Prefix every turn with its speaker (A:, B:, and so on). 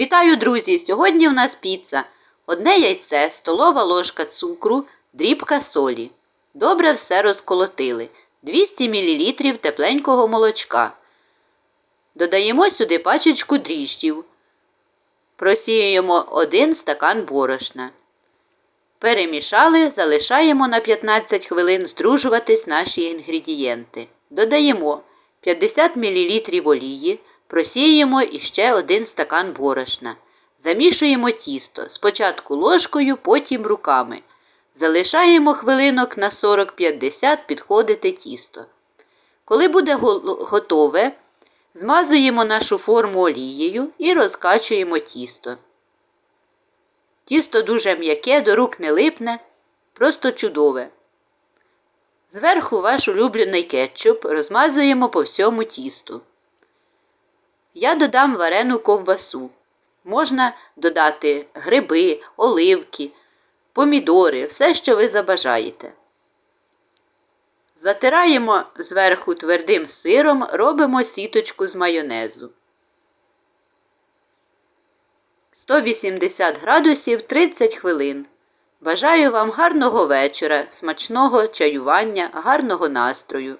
A: Вітаю, друзі! Сьогодні у нас піца. Одне яйце, столова ложка цукру, дрібка солі. Добре все розколотили. 200 мл тепленького молочка. Додаємо сюди пачечку дріжджів. Просіюємо один стакан борошна. Перемішали, залишаємо на 15 хвилин здружуватись наші інгредієнти. Додаємо 50 мл олії, просіюємо іще один стакан борошна. Замішуємо тісто спочатку ложкою, потім руками. Залишаємо хвилинок на 40-50 підходити тісто. Коли буде готове, змазуємо нашу форму олією і розкачуємо тісто. Тісто дуже м'яке, до рук не липне, просто чудове. Зверху ваш улюблений кетчуп розмазуємо по всьому тісту. Я додам варену ковбасу. Можна додати гриби, оливки, помідори, все, що ви забажаєте. Затираємо зверху твердим сиром, робимо сіточку з майонезу. 180 градусів 30 хвилин. Бажаю вам гарного вечора, смачного чаювання, гарного настрою.